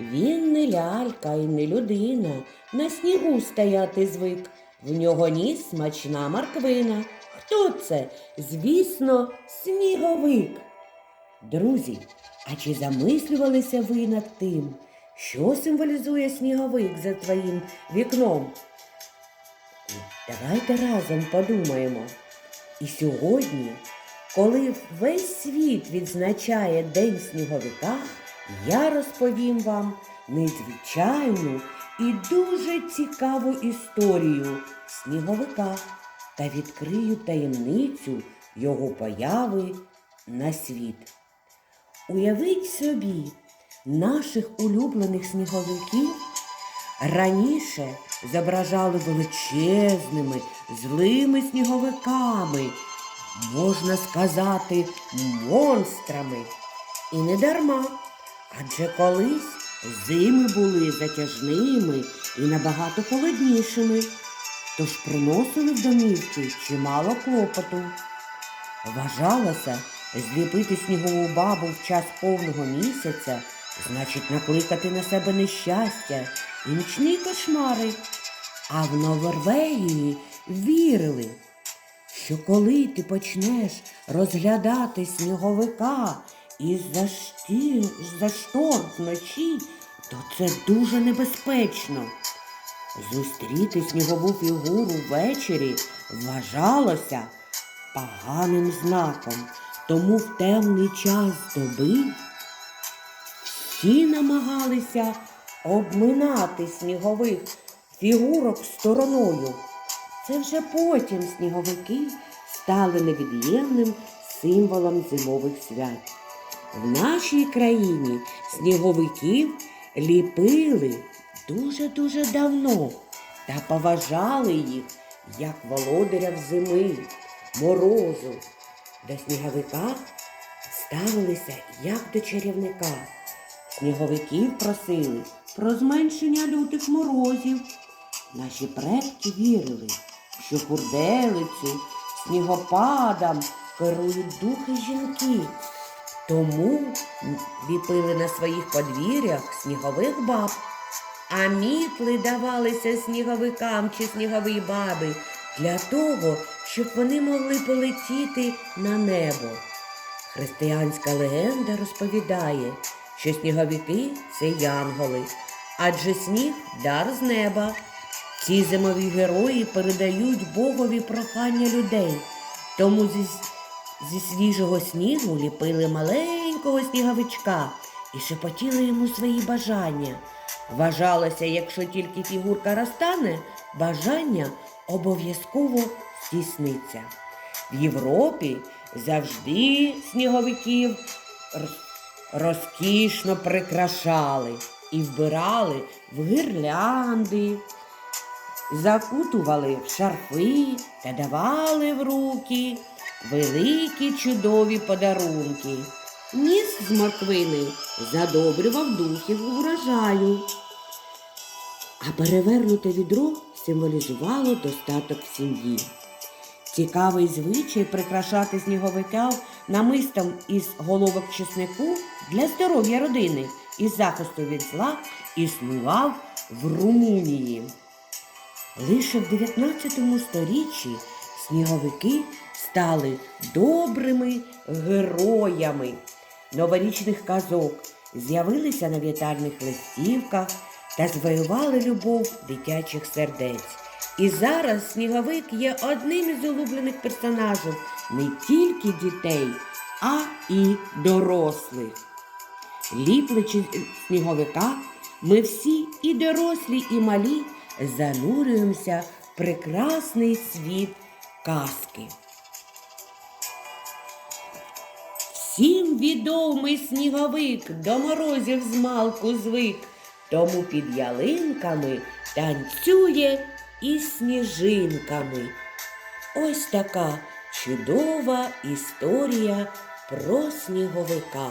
Він не лялька і не людина, на снігу стояти звик. В нього ніс смачна морквина. Хто це? Звісно, сніговик. Друзі, а чи замислювалися ви над тим, що символізує сніговик за твоїм вікном? Давайте разом подумаємо. І сьогодні, коли весь світ відзначає День сніговика, я розповім вам незвичайну і дуже цікаву історію сніговика та відкрию таємницю його появи на світ. Уявіть собі, наших улюблених сніговиків раніше зображали величезними, злими сніговиками, можна сказати, монстрами. І не дарма, адже колись зими були затяжними і набагато холоднішими, тож приносили в домівки чимало клопоту. Вважалося, зліпити снігову бабу в час повного місяця, значить накликати на себе нещастя і нічні кошмари. А в Норвегії вірили, що коли ти почнеш розглядати сніговика із-за шті... за штор вночі, то це дуже небезпечно. Зустріти снігову фігуру ввечері вважалося поганим знаком, тому в темний час доби всі намагалися обминати снігових фігурок стороною. Це вже потім сніговики стали невід'ємним символом зимових свят. В нашій країні сніговиків ліпили дуже-дуже давно та поважали їх як володарів зими, морозу. До сніговика ставилися як до чарівника. Сніговиків просили про зменшення лютих морозів. Наші предки вірили, що хурделицю, снігопадам керують духи жінки. Тому ліпили на своїх подвір'ях снігових баб, а мітли давалися сніговикам чи сніговій баби для того, щоб вони могли полетіти на небо. Християнська легенда розповідає, що сніговики це янголи, адже сніг дар з неба. Ці зимові герої передають Богові прохання людей, тому зі, зі свіжого снігу ліпили маленького сніговичка і шепотіли йому свої бажання. Вважалося, якщо тільки фігурка розтане, бажання обов'язково здійсниться. В Європі завжди сніговиків розкішно прикрашали і вбирали в гірлянди, закутували в шарфи та давали в руки великі чудові подарунки. Ніс з морквини задобрював духів урожаю. А перевернуте відро символізувало достаток в сім'ї. Цікавий звичай прикрашати сніговика намистом із головок чеснику для здоров'я родини і захисту від зла існував в Румунії. Лише в 19 сторіччі сніговики стали добрими героями новорічних казок, з'явилися на вітальних листівках та звоювали любов дитячих сердець. І зараз сніговик є одним із улюблених персонажів не тільки дітей, а і дорослих. Ліплячи сніговика, ми всі і дорослі, і малі занурюємося в прекрасний світ казки. Всім відомий сніговик до морозів змалку звик, тому під ялинками танцює із сніжинками. Ось така чудова історія про сніговика.